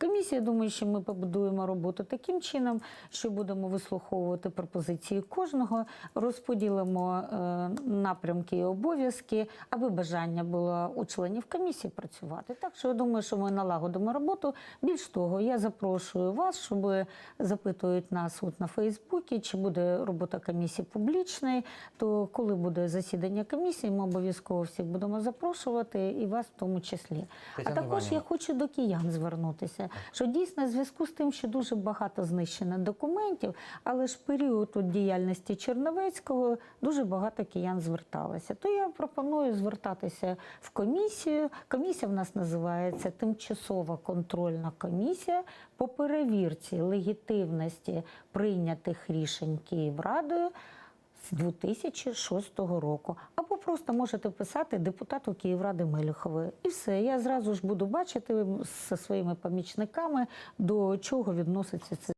комісії. Думаю, що ми побудуємо роботу таким чином, що будемо вислуховувати пропозиції кожного, розподілимо е, напрямки і обов'язки, аби бажання було у членів комісії працювати. Так що я думаю, що ми налагодимо роботу. Більш того, я запрошую вас, щоб запитують нас от на Фейсбуці, чи буде робота комісії публічною. То коли буде засідання комісії, ми обов'язково всіх будемо запрошувати, і вас в тому числі. Тетяна а також Іванівна. я хочу до киян звернутися, що дійсно в зв'язку з тим, що дуже багато знищено документів, але ж період от діяльності Черновецького дуже багато киян зверталося. То я пропоную звертатися в комісію. Комісія в нас називається тимчасова контрольна комісія по перевірці легітимності прийнятих рішень Київрадою з 2006 року. Просто можете писати депутату Київради Мелюхової. І все. Я зразу ж буду бачити зі своїми помічниками, до чого відноситься це.